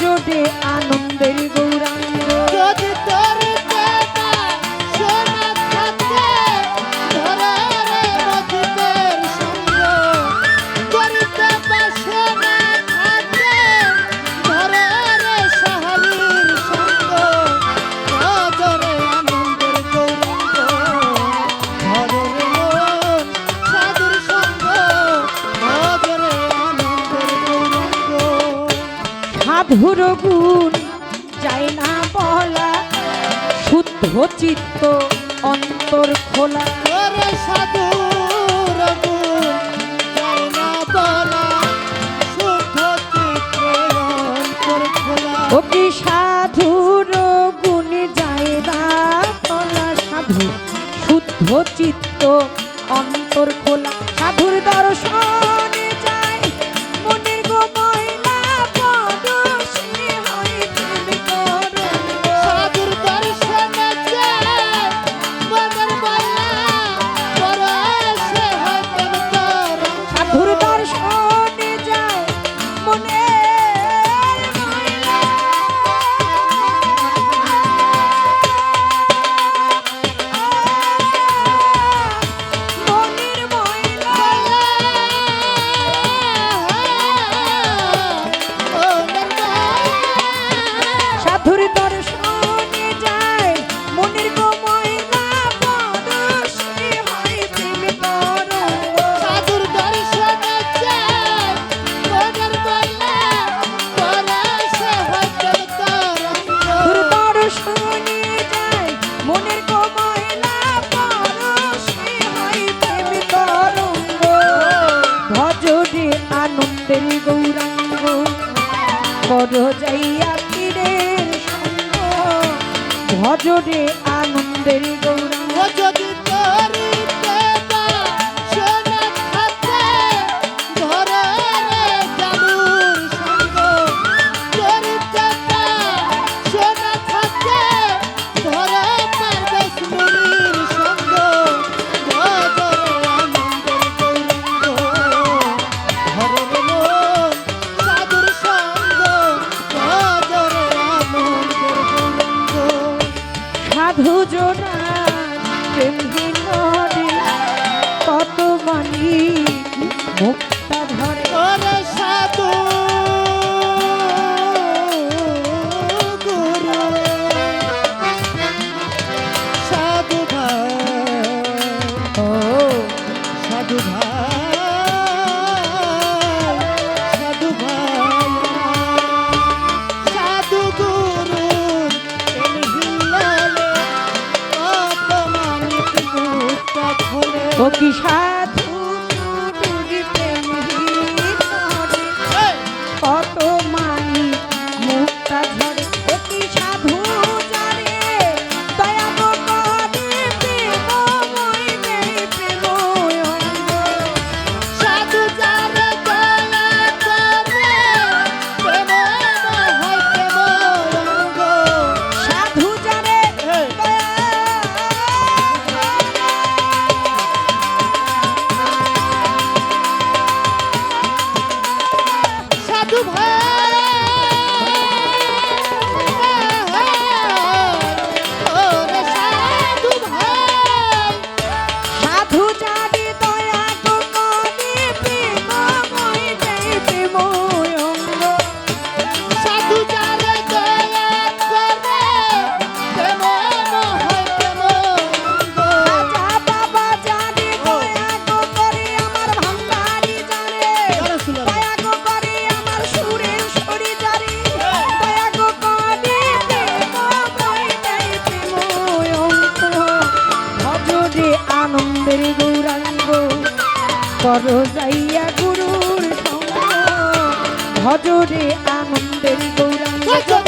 জোটে আনন্দের গৌরাঙ্গ যদি তোর গুণ যায় না বলা শুদ্ধ চিত্ত অন্তর খোলা। সাধুর গুণ অন্তর খোলা। সাধুর গুণ যায় না সাধু শুদ্ধ চিত্ত অন্তর খোলা। সাধুর দর্শনে তেরি গৌরাঙ্গ করো যাইয়া পীরের সঙ্গ। আনন্দের গো Oh. রাধের গৌরাঙ্গ। কর যাইয়া গুরুর ভজরে আনন্দের গৌরাঙ্গ।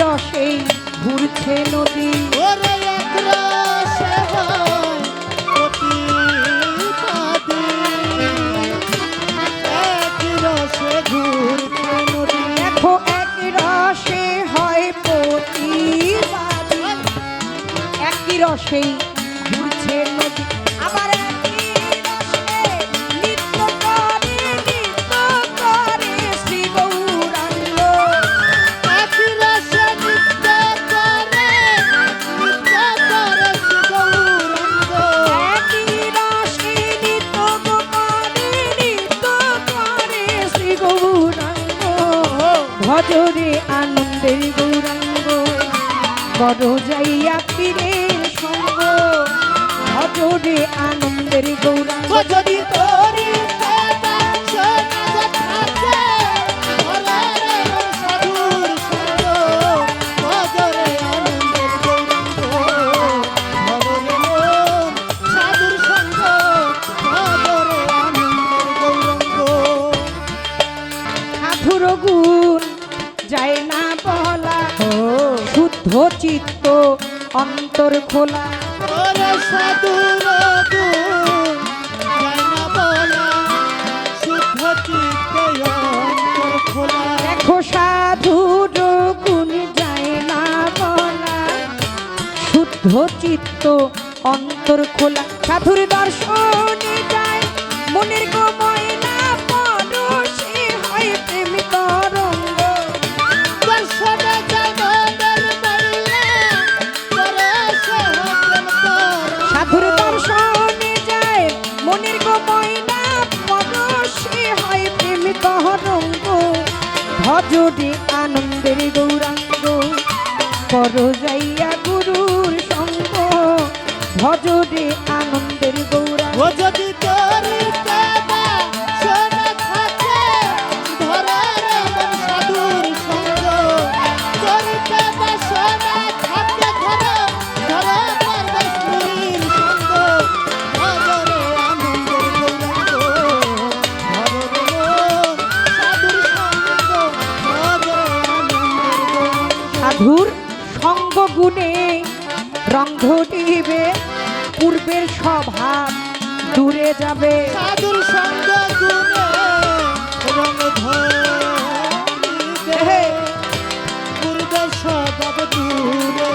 রসে ঘুরছে নদী। ওরে এক হয় অতি এক রসে ঘুরছে এক রসে হয় পতি পাদে রসেই ভজরে আনন্দের গৌরাঙ্গ। বড় যাইয়া পীরের সঙ্গ। ভজরে আনন্দের গৌরাঙ্গ। খোলা। দেখো সাধুর গুণ যায় না বলা। শুদ্ধ চিত্ত অন্তর খোলা। সাধুর দর্শনে যায় মনের গোময় যদি আনন্দের গৌরাঙ্গ পর যাইয়া গুরুর সঙ্গ। ভজরে আনন্দের গৌরাঙ্গ। যদি তোর মধুর সঙ্গ গুণে রন্ধ দিবে পূর্বের স্বভাব দূরে যাবে। সাধুর সঙ্গ পূর্বের স্বভাব দূরে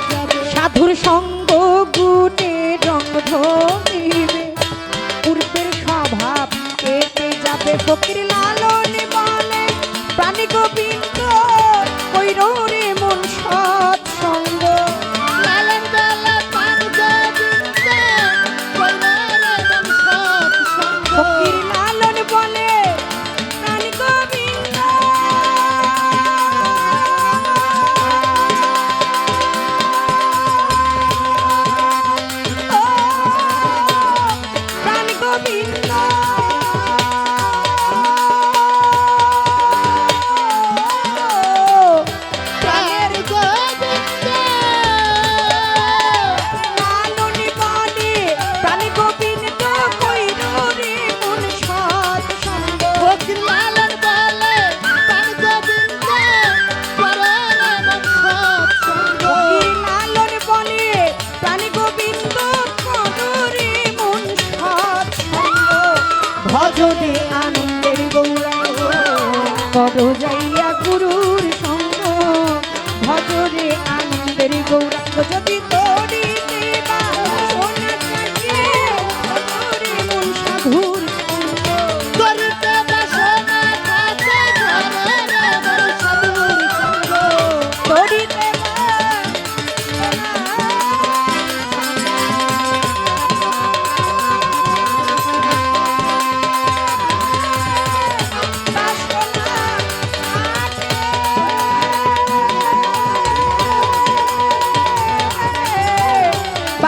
রোজাই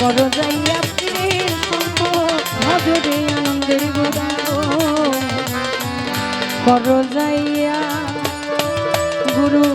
কর যাইয়া পীরের সঙ্গ আনন্দের গুরু করো যাইয়া গুরু